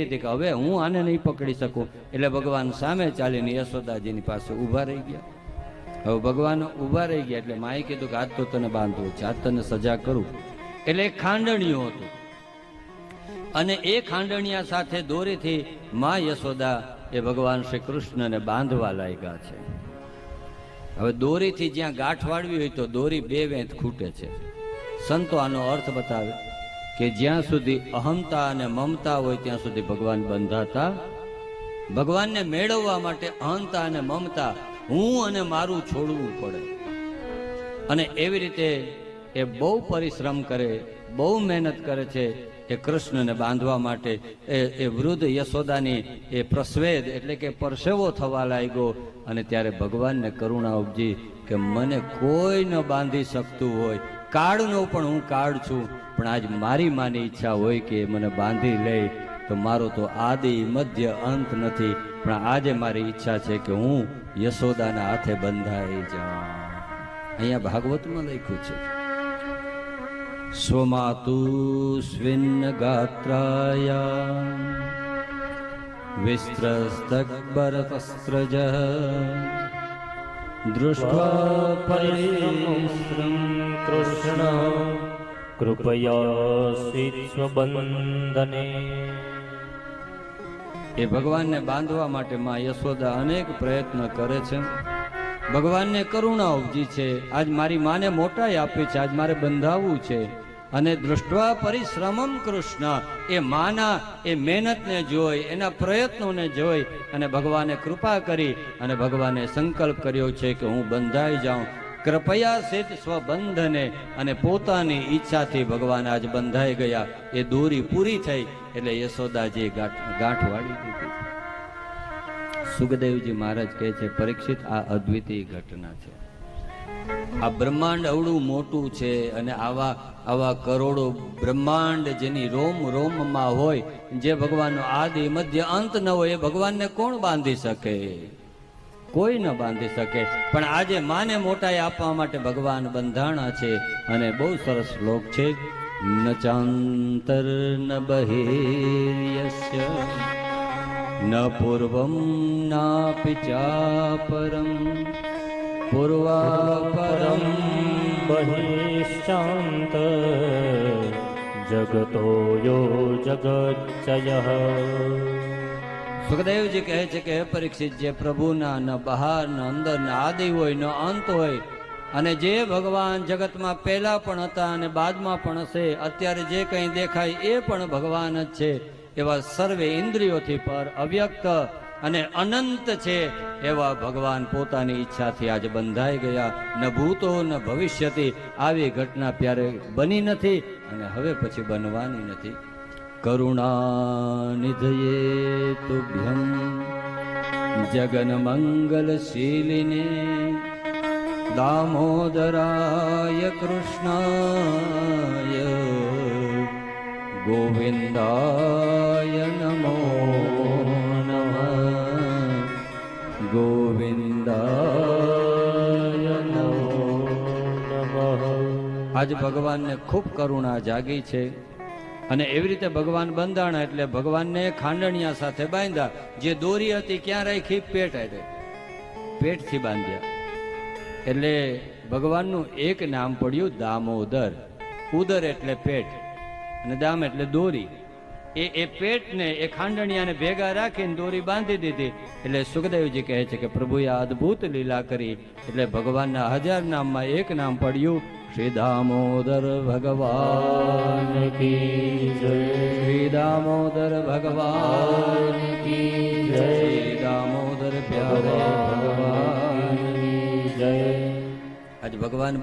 દીધી કે હવે હું આને નહીં પકડી શકું. એટલે ભગવાન સામે ચાલીને યશોદાજીની પાસે ઊભા રહી ગયા. હવે ભગવાન ઊભા રહી ગયા એટલે માએ કીધું કે આજ તો તને બાંધવું છે, આજ તને સજા કરું. એટલે ખાંડણીયું હતું. અને એ ખાંડણિયા સાથે દોરીથી મા યશોદા એ ભગવાન શ્રી કૃષ્ણને બાંધવા લાગ્યા છે. હવે દોરીથી જ્યાં ગાંઠ વાળવી હોય તો દોરી બે વેંત ખૂટે છે. સંતો આનો અર્થ બતાવે. કે જ્યાં સુધી અહમતા અને મમતા હોય ત્યાં સુધી ભગવાન બંધાતા. ભગવાનને મેળવવા માટે અહંતા અને મમતા હું અને મારું છોડવું પડે. અને એવી રીતે એ બહુ પરિશ્રમ કરે, બહુ મહેનત કરે છે એ કૃષ્ણને બાંધવા માટે. એ એ વૃદ્ધ યશોદાની એ પ્રસ્વેદ એટલે કે પરસેવો થવા લાગ્યો અને ત્યારે ભગવાનને કરુણા ઉપજી કે મને કોઈ ન બાંધી શકતું હોય કાળનો પણ હું કાળ છું, પણ આજ મારી માની ઈચ્છા હોય કે મને બાંધી લે, તો મારો તો આદિ મધ્ય અંત નથી, પણ આજે મારી ઈચ્છા છે કે હું યશોદાના હાથે બંધાઈ જાઉં. અહીંયા ભાગવતમાં લખ્યું છે સ્વમાતુ સ્વિન્ન ગાત્રાય વિસ્ત્રસ્તગ્બરતસ્ત્રજ દૃષ્ટ પરિશ્રમં કૃષ્ણ કૃપયા સ્વબંધને એ ભગવાનને બાંધવા માટે માં યશોદા અનેક પ્રયત્ન કરે છે. ભગવાનને કરુણા ઉપજી છે. આજ મારી માને મોટાઈ આપી છે. આજ મારે બંધાવવું છે. અને દૃષ્ટવા પરિશ્રમમ કૃષ્ણ. એ માના, એ મહેનતને જોઈ, એના પ્રયત્નોને જોઈ અને ભગવાને કૃપા કરી અને ભગવાને સંકલ્પ કર્યો છે કે હું બંધાઈ જાઉં. કૃપયા સિત સ્વબંધને અને પોતાની ઈચ્છાથી ભગવાન આજ બંધાઈ ગયા. એ દોરી પૂરી થઈ એટલે યશોદાજી ગાંઠ વાળી દીધી સુખદેવજી મહારાજ કહે છે, પરીક્ષિત આ અદ્વિતીય ઘટના છે. આ બ્રહ્માંડ અવડું મોટું છે અને આવા આવા કરોડો બ્રહ્માંડ જેની રોમ, રોમમાં હોય, જે ભગવાનનો આદિ મધ્ય અંત ન હોય, એ ભગવાનને કોણ બાંધી શકે? કોઈ ન બાંધી શકે. પણ આજે માને મોટાઈ આપવા માટે ભગવાન બંધાણા છે અને બહુ સરસ શ્લોક છે, ન ચાંતર ન બહિર્યસ્ય, ન પૂર્વમ નાપી ચાપરમ, પૂર્વાપરમ બહિશ્ચાંત, જગતો યો જગચ્ચય સુખદેવજી કહે છે કે પરીક્ષિત, જે પ્રભુના ન બહાર, ન અંદર, ન આદિ હોય, ન અંત હોય, અને જે ભગવાન જગતમાં પહેલા પણ હતા અને બાદમાં પણ હશે, અત્યારે જે કંઈ દેખાય એ પણ ભગવાન જ છે, એવા સર્વે ઇન્દ્રિયોથી પર અવ્યક્ત અને અનંત છે, એવા ભગવાન પોતાની ઈચ્છાથી આજે બંધાઈ ગયા, ન ભૂતો, ન ભવિષ્યથી આવી ઘટના પ્યારે બની નથી, અને હવે પછી બનવાની નથી. કરુણાનિધયે તુભ્યમ જગન્મંગલશીલિને દામોદરાય કૃષ્ણાય ગોવિંદાય નમો નમઃ ગોવિંદાય નમો આજ ભગવાનને ખૂબ કરુણા જાગી છે અને એવી રીતે ભગવાન બંધાણા એટલે ભગવાનને ખાંડણિયા સાથે બાંધ્યા. જે દોરી હતી ક્યાં રાખી? પેટ હારે પેટથી બાંધ્યા. એટલે ભગવાનનું એક નામ પડ્યું દામોદર. ઉદર એટલે પેટ અને દામ એટલે દોરી. એ એ પેટને, એ ખાંડણિયાને ભેગા રાખીને દોરી બાંધી દીધી. એટલે સુખદેવજી કહે છે કે પ્રભુએ અદ્ભુત લીલા કરી. એટલે ભગવાનના હજાર નામમાં એક નામ પડ્યું. શ્રી દામોદર ભગવાન કી જય શ્રી દામોદર ભગવાન કી જય શ્રી દામોદર પ્યારે ભગવાન જય આજ ભગવાન